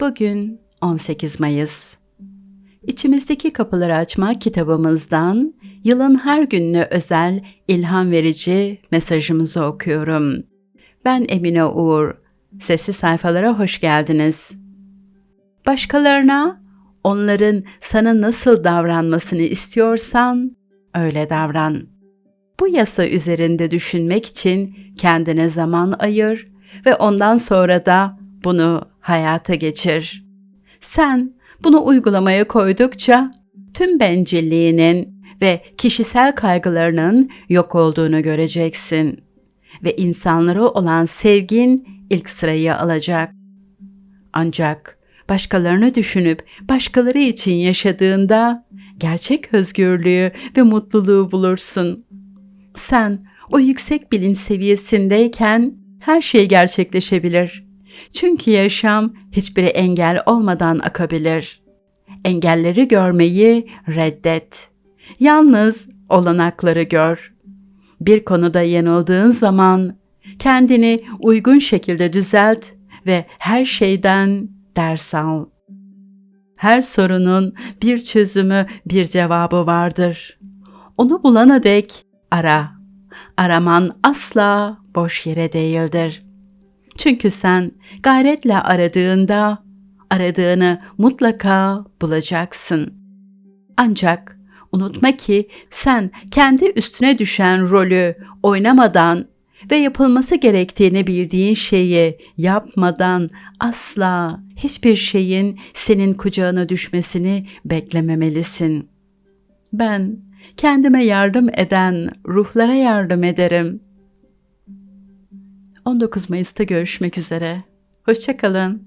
Bugün 18 Mayıs. İçimizdeki kapıları açmak kitabımızdan yılın her gününe özel ilham verici mesajımızı okuyorum. Ben Emine Uğur. Sesli sayfalara hoş geldiniz. Başkalarına onların sana nasıl davranmasını istiyorsan öyle davran. Bu yasa üzerinde düşünmek için kendine zaman ayır ve ondan sonra da bunu hayata geçir. Sen bunu uygulamaya koydukça tüm bencilliğinin ve kişisel kaygılarının yok olduğunu göreceksin ve insanlara olan sevgin ilk sırayı alacak. Ancak başkalarını düşünüp başkaları için yaşadığında gerçek özgürlüğü ve mutluluğu bulursun. Sen o yüksek bilinç seviyesindeyken her şey gerçekleşebilir. Çünkü yaşam hiçbir engel olmadan akabilir. Engelleri görmeyi reddet. Yalnız olanakları gör. Bir konuda yanıldığın zaman kendini uygun şekilde düzelt ve her şeyden ders al. Her sorunun bir çözümü, bir cevabı vardır. Onu bulana dek ara. Araman asla boş yere değildir. Çünkü sen gayretle aradığında aradığını mutlaka bulacaksın. Ancak unutma ki sen kendi üstüne düşen rolü oynamadan ve yapılması gerektiğini bildiğin şeyi yapmadan asla hiçbir şeyin senin kucağına düşmesini beklememelisin. Ben kendime yardım eden ruhlara yardım ederim. 19 Mayıs'ta görüşmek üzere. Hoşçakalın.